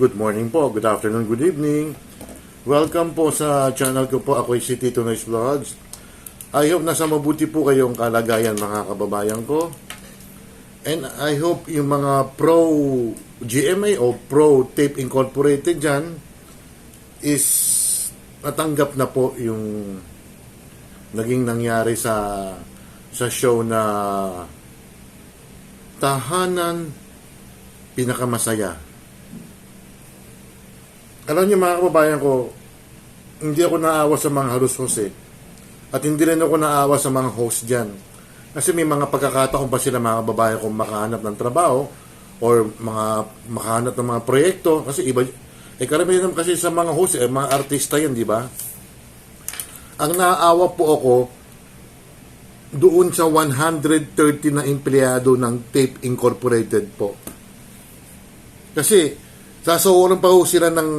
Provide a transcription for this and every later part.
Good morning po, good afternoon, good evening. Welcome po sa channel ko po. Ako si Tito Noise Vlogs. I hope nasa mabuti po kayong kalagayan mga kababayan ko. And I hope yung mga pro GMA o pro Tape Incorporated dyan is natanggap na po yung naging nangyari sa sa show na Tahanan Pinakamasaya. Alam niyo mga kababayan ko, hindi ako naawa sa mga halos Jose. At hindi rin ako naawa sa mga host dyan. Kasi may mga pagkakataon pa sila mga kababayan kung makahanap ng trabaho or mga makahanap ng mga proyekto. Kasi iba, eh karamihan kasi sa mga host, eh, mga artista yan, di ba? Ang naaawa po ako, doon sa 130 na empleyado ng Tape Incorporated po. Kasi sasahuran pa ho sila ng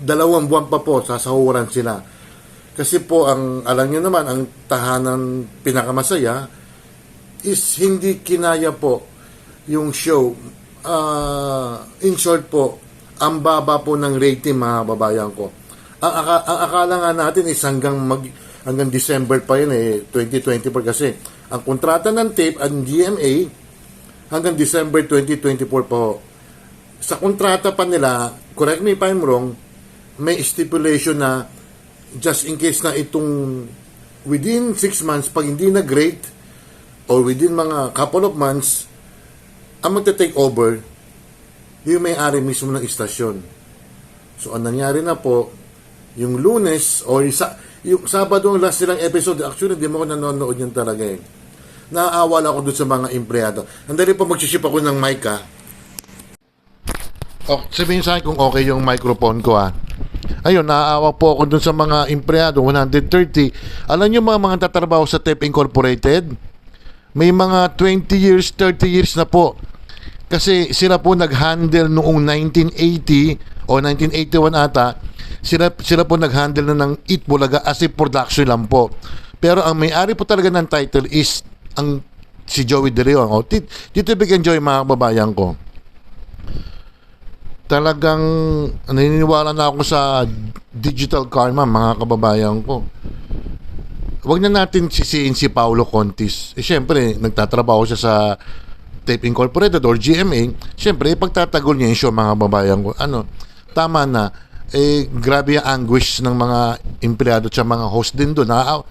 dalawang buwan pa po, sasahuran sila. Kasi po, ang alam niyo naman, ang tahanan pinakamasaya is hindi kinaya po yung show. Ah, in short po, ang baba po ng rating mga babayan ko. Ang, aka- ang akala nga natin is hanggang mag hanggang December pa yun eh 2024 kasi ang kontrata ng tape ang GMA hanggang December 2024 po sa kontrata pa nila, correct me if I'm wrong, may stipulation na just in case na itong within 6 months, pag hindi na great, or within mga couple of months, ang magta-take over, yung may-ari mismo ng istasyon. So, ang nangyari na po, yung lunes, or isa, yung Sabado ang last nilang episode, actually, hindi mo ko nanonood yun talaga eh. Naaawa ako dun sa mga empleyado. Andali pa magsiship ako ng mic ha. Oh, sabihin sa akin kung okay yung microphone ko ah. Ayun, naaawa po ako dun sa mga empleyado, 130. Alam nyo mga mga tatrabaho sa TEP Incorporated? May mga 20 years, 30 years na po. Kasi sila po nag-handle noong 1980 o 1981 ata, sila, sila po nag-handle na ng Eat Bulaga as a production lang po. Pero ang may-ari po talaga ng title is ang si Joey De Leon. O, tit- dito big enjoy mga kababayan ko talagang naniniwala na ako sa digital karma, mga kababayan ko. Huwag na natin sisiin si Paulo Contis. Eh, Siyempre, nagtatrabaho siya sa Tape Incorporated or GMA. Siyempre, pagtatagol niya yung show, mga kababayan ko. Ano, tama na. Eh, grabe yung anguish ng mga empleyado at mga host din doon. Naa-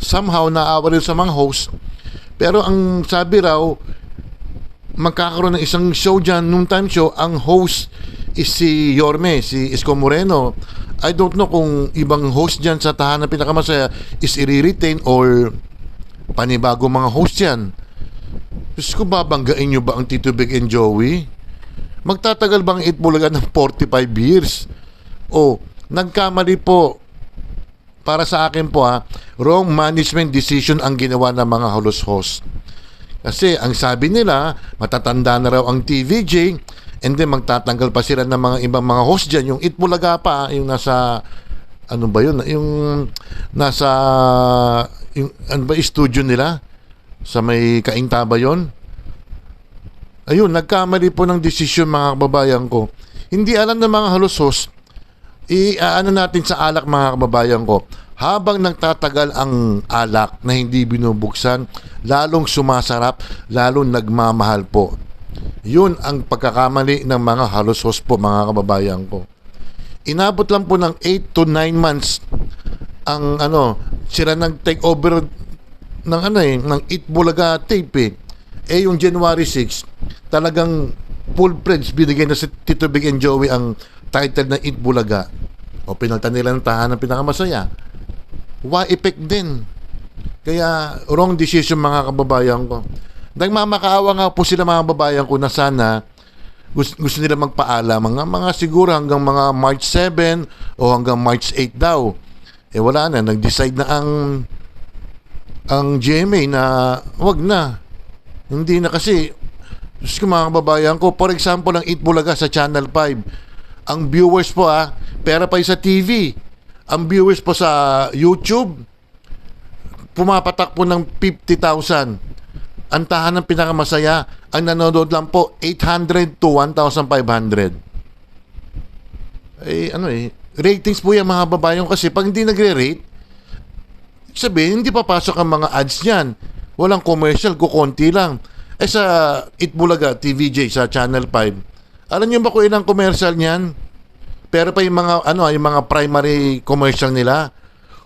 somehow, naawa rin sa mga host. Pero ang sabi raw, magkakaroon ng isang show dyan, noong time show, ang host is si Yorme, si Isko Moreno. I don't know kung ibang host dyan sa tahanan pinakamasaya is i-retain or panibago mga host yan. Diyos ko, babanggain nyo ba ang Tito Big and Joey? Magtatagal bang Itbulaga ng 45 years? O, nagkamali po para sa akin po ha, wrong management decision ang ginawa ng mga halos host. Kasi ang sabi nila, matatanda na raw ang TVJ and then magtatanggal pa sila ng mga ibang mga host dyan. Yung Itbulaga pa, yung nasa, ano ba yun? Yung nasa, yung, ano ba, studio nila? Sa may kaingta ba yun? Ayun, nagkamali po ng desisyon mga kababayan ko. Hindi alam ng mga halos host, i-ano natin sa alak mga kababayan ko. Habang nagtatagal ang alak na hindi binubuksan, lalong sumasarap, lalong nagmamahal po. Yun ang pagkakamali ng mga halos po mga kababayan ko. Inabot lang po ng 8 to 9 months ang ano, sila nag-take over ng ano eh, ng Itbulaga tape eh. Eh yung January 6, talagang full pledge binigay na si Tito Big and Joey ang title na Itbulaga. O pinaltan nila ng tahanan pinakamasaya. Wa effect din. Kaya wrong decision mga kababayan ko. Nagmamakaawa nga po sila mga kababayan ko na sana gusto, gusto nila magpaalam mga mga siguro hanggang mga March 7 o hanggang March 8 daw. Eh wala na, nag-decide na ang ang GMA na wag na. Hindi na kasi Diyos ko mga kababayan ko, for example, ang Eat Bulaga sa Channel 5, ang viewers po ah, pera pa sa TV. Ang viewers po sa YouTube, pumapatak po ng 50,000. Ang tahanan pinakamasaya, ang nanonood lang po, 800 to 1,500. eh, ano eh, ratings po yan mga babayan kasi pag hindi nagre-rate, sabihin, hindi papasok ang mga ads niyan. Walang commercial, kukonti lang. Eh sa Itbulaga, TVJ, sa Channel 5, alam niyo ba kung ilang commercial niyan? Pero pa yung mga, ano, yung mga primary commercial nila,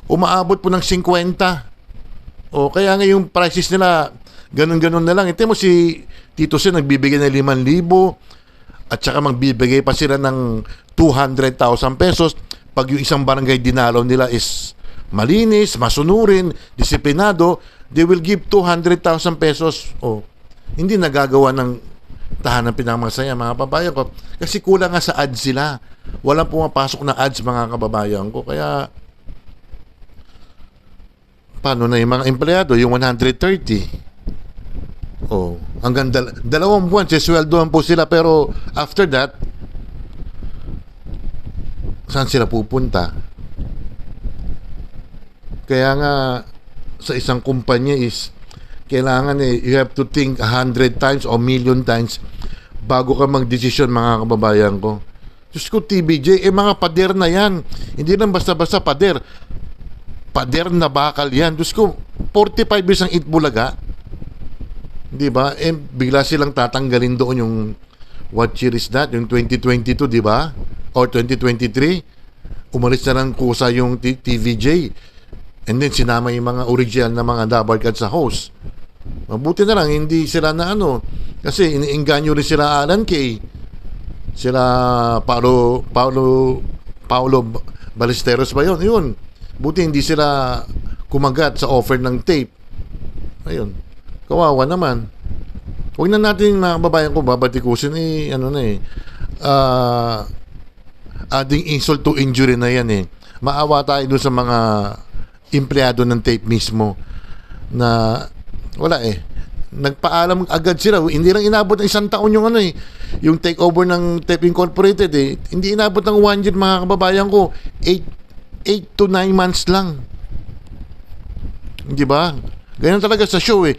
umaabot po ng 50. O kaya nga yung prices nila, ganun-ganun na lang. Ito mo si Tito Sen, nagbibigay ng 5,000 at saka magbibigay pa sila ng 200,000 pesos pag yung isang barangay dinalaw nila is malinis, masunurin, disiplinado, they will give 200,000 pesos. O, hindi nagagawa ng tahanan pinakamasaya mga kababayan ko. Kasi kulang nga sa ads sila. Walang pumapasok na ads mga kababayan ko. Kaya, paano na yung mga empleyado, yung 130? Oh, hanggang dal- dalawang buwan, sisweldohan po sila pero after that, saan sila pupunta? Kaya nga, sa isang kumpanya is, kailangan eh, you have to think a hundred times o million times bago ka magdesisyon mga kababayan ko. Diyos ko, TBJ, eh mga pader na yan. Hindi lang basta-basta pader. Pader na bakal yan. Diyos ko, 45 years ang Itbulaga. Di ba? Eh, bigla silang tatanggalin doon yung what year is that? Yung 2022, di ba? Or 2023. Umalis na lang kusa yung TVJ. And then sinama yung mga original na mga dabarkad sa host. Mabuti na lang, hindi sila na ano. Kasi iniinganyo rin sila Alan Kay. Sila Paolo, Paolo, Paolo Ballesteros ba yun? Yun. Buti hindi sila kumagat sa offer ng tape. Ayun. Kawawa naman. Huwag na natin mga kababayan ko babatikusin eh, ano na eh. Ah, adding insult to injury na yan eh. Maawa tayo doon sa mga empleyado ng tape mismo na wala eh. Nagpaalam agad sila. Hindi lang inabot ng isang taon yung ano eh. Yung takeover ng Tape Incorporated eh. Hindi inabot ng one year mga kababayan ko. 8 8 to 9 months lang. Di ba? Ganyan talaga sa show eh.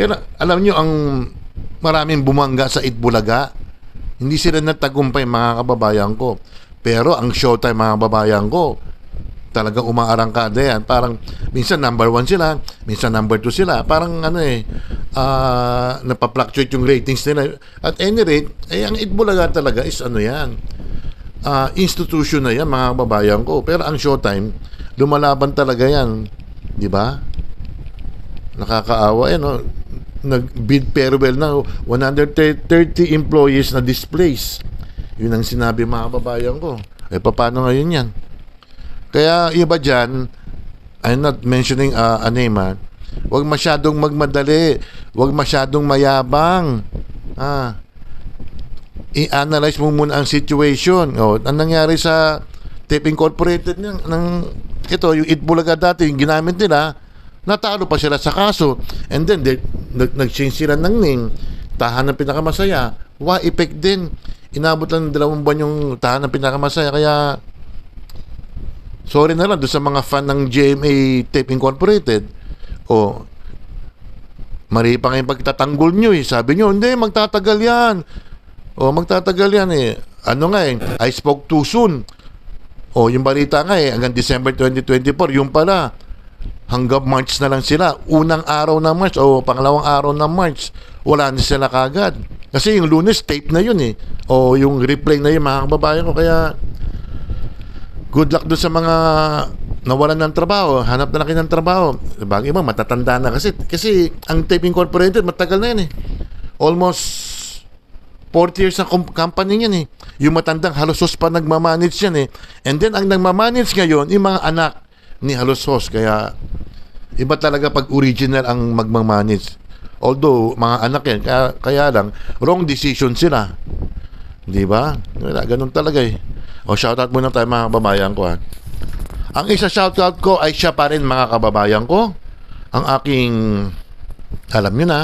Kaya alam nyo ang maraming bumangga sa Itbulaga. Hindi sila natagumpay mga kababayan ko. Pero ang showtime mga kababayan ko, talagang umaarangkada yan. Parang minsan number one sila, minsan number two sila. Parang ano eh, ah napapluctuate yung ratings nila. At any rate, eh, ang Itbulaga talaga is ano yan, ah institution na yan mga kababayan ko. Pero ang showtime, lumalaban talaga yan. Di ba? Nakakaawa yan, no? Nag-bid farewell na 130 employees na displaced. Yun ang sinabi mga kababayan ko. Eh, paano ngayon yan? Kaya iba dyan, I'm not mentioning uh, a name ha. Huwag masyadong magmadali. Huwag masyadong mayabang. Ah. I-analyze mo muna ang situation. O, ang nangyari sa Tape Incorporated ng, ng ito, yung Itbulaga dati, yung ginamit nila, natalo pa sila sa kaso. And then, they, nag, nag-change sila ng name. Tahan ng pinakamasaya. Wa effect din. Inabot lang ng dalawang buwan yung tahan ng pinakamasaya. Kaya, sorry na lang doon sa mga fan ng GMA Tape Incorporated. O, mali pa ngayong pagtatanggol nyo eh. Sabi nyo, hindi, magtatagal yan. O, magtatagal yan eh. Ano nga eh, I spoke too soon. O, yung balita nga eh, hanggang December 2024, yung pala, hanggang March na lang sila. Unang araw ng March o pangalawang araw ng March, wala na sila kagad. Kasi yung lunes, tape na yun eh. O yung replay na yun, mga kababayan ko. Kaya, good luck doon sa mga nawalan ng trabaho, hanap na kayo ng trabaho. Bagay mo, matatanda na kasi. Kasi ang Tape Incorporated, matagal na yun eh. Almost 40 years com- company niyan eh. Yung matandang Halosos pa nagmamanage yan eh. And then, ang nagmamanage ngayon, yung mga anak ni Halosos. Kaya, iba talaga pag original ang magmamanage. Although, mga anak yan, kaya, kaya lang, wrong decision sila. Di ba? Wala, ganun talaga eh. O, shoutout muna tayo mga kababayan ko ha. Ang isa shoutout ko ay siya pa rin mga kababayan ko. Ang aking, alam nyo na,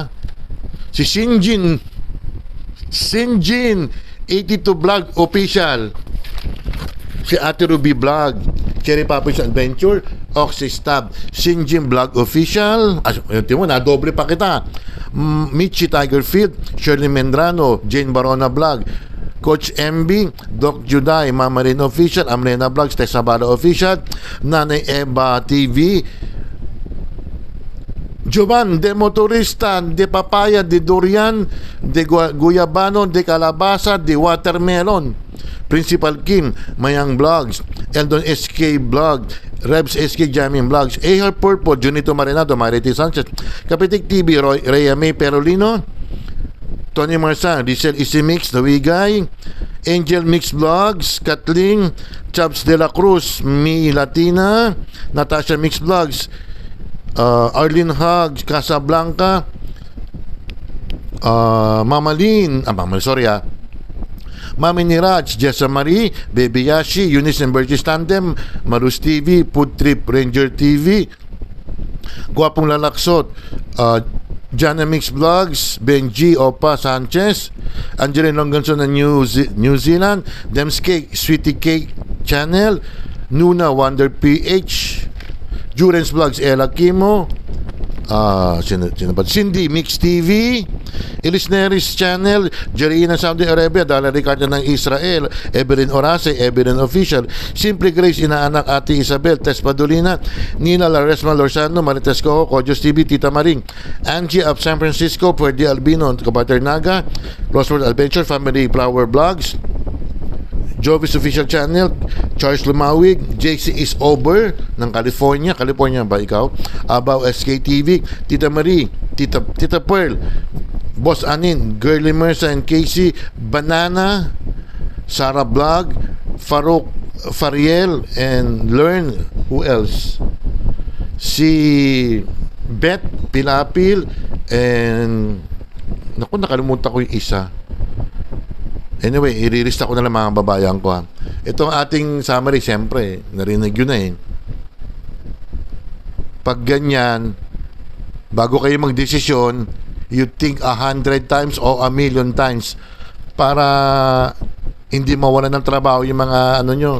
si Shinjin Sinjin 82 Vlog Official si Ate Ruby Vlog Cherry Papi's Adventure Oxy Stab Sinjin Vlog Official. Ah, yun mo na doble pa kita. Michi Tigerfield Shirley Mendrano Jane Barona Vlog Coach MB, Doc Juday, Mama Rin Official, Amrena Vlogs, Tessa Bala Official, Nanay Eba TV, Jovan, de motorista, de papaya, de durian, de gu- guyabano, de calabasa, de watermelon. Principal Kim, Mayang Vlogs, Eldon SK Vlog, Rebs SK Jamming Vlogs, AR Purple, Junito Marinado, Marity Sanchez, Kapitik TV, Roy, Rhea May Perolino, Tony Marsan, Rizal Isimix, Dawigay, Angel Mix Vlogs, Kathleen, Chaps De La Cruz, Mi Latina, Natasha Mix Vlogs, uh, Arlene Huggs, Casablanca, uh, Mama Lynn, ah, Mama, sorry ah, Mami Niraj, Jessa Marie, Baby Yashi, Eunice and Burgess Tandem, Marus TV, Food Trip, Ranger TV, Guwapong Lalaksot, uh, Jana Mix Vlogs, Benji Opa Sanchez, Angeline Longanson ng New, Ze- New Zealand, Dems Cake, Sweetie Cake Channel, Nuna Wonder PH, Jurens Vlogs, Ella Kimo, ah sino, sino? Cindy Mix TV, Elis Neris Channel, Jerina Saudi Arabia, Dala Ricardo ng Israel, Evelyn Orase, Evelyn Official, Simple Grace, Inaanak Ate Isabel, Tess Padulina, Nina Laresma Lorzano, Marites Cojo, Kojos TV, Tita Maring, Angie of San Francisco, Pwede Albino, Kabater Naga, World Adventure, Family Flower Blogs, Jovis Official Channel, Charles Lumawig, JC is over ng California. California ba ikaw? Abaw SKTV, Tita Marie, Tita, Tita Pearl, Boss Anin, Girly Mersa and Casey, Banana, Sarah Blog, Farouk Fariel, and Learn, who else? Si Beth Pilapil, and naku, nakalimutan ko yung isa. Anyway, irirista ko na lang mga babayan ko ha. Ito ang ating summary, siyempre, narinig yun na eh. Pag ganyan, bago kayo magdesisyon, you think a hundred times o a million times para hindi mawalan ng trabaho yung mga ano nyo,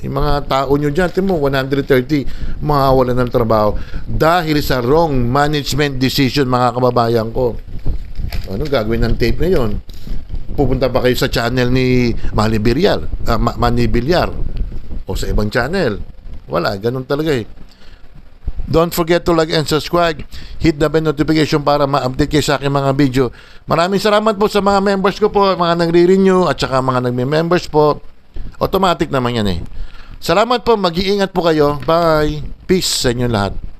yung mga tao nyo dyan, mo, 130 mawawalan ng trabaho dahil sa wrong management decision mga kababayan ko. Anong gagawin ng tape na yon? Pupunta pa kayo sa channel ni Manny Bilyar, ah, Ma- Manny Bilyar o sa ibang channel. Wala, ganun talaga eh. Don't forget to like and subscribe. Hit the bell notification para ma-update kayo sa aking mga video. Maraming salamat po sa mga members ko po, mga nagre-renew at saka mga nagme-members po. Automatic naman yan eh. Salamat po, mag-iingat po kayo. Bye. Peace sa inyo lahat.